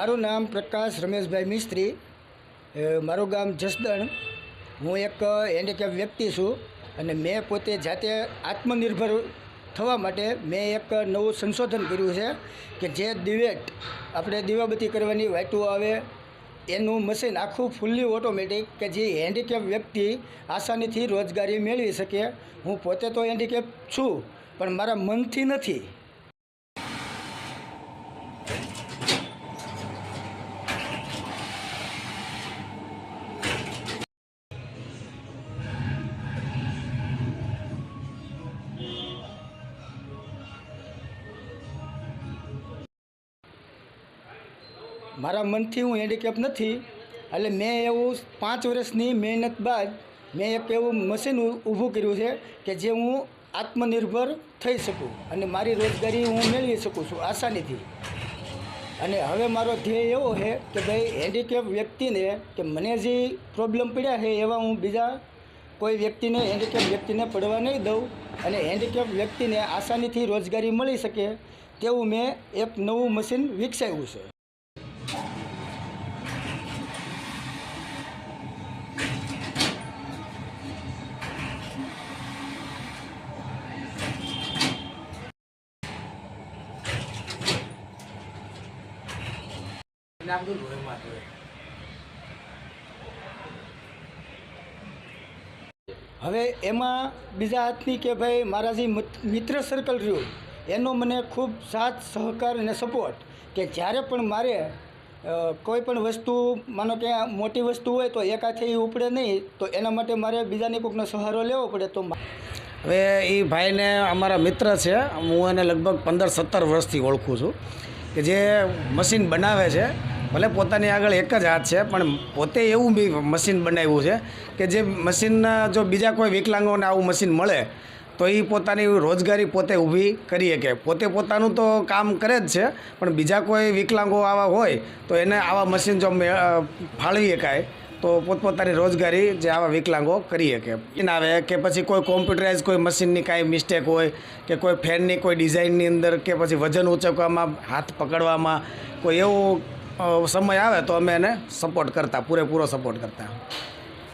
મારું નામ પ્રકાશ રમેશભાઈ મિસ્ત્રી. મારું ગામ જસદણ. હું એક હેન્ડીકેપ વ્યક્તિ છું અને મેં પોતે જાતે આત્મનિર્ભર થવા માટે મેં એક નવું સંશોધન કર્યું છે કે જે દિવેટ, આપણે દીવાબત્તી કરવાની વાટું આવે, એનું મશીન આખું ફૂલ્લી ઓટોમેટિક કે જે હેન્ડીકેપ વ્યક્તિ આસાનીથી રોજગારી મેળવી શકે. હું પોતે તો હેન્ડીકેપ છું, પણ મારા મનથી નથી. મારા મનથી હું હેન્ડીકેપ નથી, એટલે મેં એવું પાંચ વર્ષની મહેનત બાદ મેં એક એવું મશીન ઊભું કર્યું છે કે જે હું આત્મનિર્ભર થઈ શકું અને મારી રોજગારી હું મેળવી શકું છું આસાનીથી. અને હવે મારો ધ્યેય એવો છે કે ભાઈ હેન્ડીકેપ વ્યક્તિને કે મને જે પ્રોબ્લેમ પડ્યા છે એવા હું બીજા કોઈ વ્યક્તિને હેન્ડીકેપ વ્યક્તિને પડવા નહીં દઉં અને હેન્ડીકેપ વ્યક્તિને આસાનીથી રોજગારી મળી શકે તેવું મેં એક નવું મશીન વિકસાવ્યું છે. હવે એમાં બીજા હાથની કે ભાઈ મારા જે મિત- મિત્ર સર્કલ રહ્યું એનો મને ખૂબ સાથ સહકાર અને સપોર્ટ કે જ્યારે પણ મારે કોઈ પણ વસ્તુ માનો કે મોટી વસ્તુ હોય તો એક હાથે એ ઉપડે નહીં તો એના માટે મારે બીજાની કોઈકનો સહારો લેવો પડે તો હવે એ ભાઈને અમારા મિત્ર છે હું એને લગભગ પંદર સત્તર વર્ષથી ઓળખું છું કે જે મશીન બનાવે છે ભલે પોતાની આગળ એક જ હાથ છે, પણ પોતે એવું બી મશીન બનાવ્યું છે કે જે મશીન જો બીજા કોઈ વિકલાંગોને આવું મશીન મળે, તો એ પોતાની રોજગારી પોતે ઊભી કરી શકે. પોતે પોતાનું તો કામ કરે જ છે, પણ બીજા કોઈ વિકલાંગો આવા હોય, તો એને આવા મશીન જો ફાળવી શકાય, તો પોતપોતાની રોજગારી જે આવા વિકલાંગો કરી શકે. મશીન આવે કે પછી કોઈ કોમ્પ્યુટરાઇઝ કોઈ મશીનની કાંઈ મિસ્ટેક હોય, કે કોઈ ફેનની કોઈ ડિઝાઇનની અંદર કે પછી વજન ઉંચકવામાં, હાથ પકડવામાં, કોઈ એવો સમય આવે તો અમે એને સપોર્ટ કરતા પૂરેપૂરો સપોર્ટ કરતા.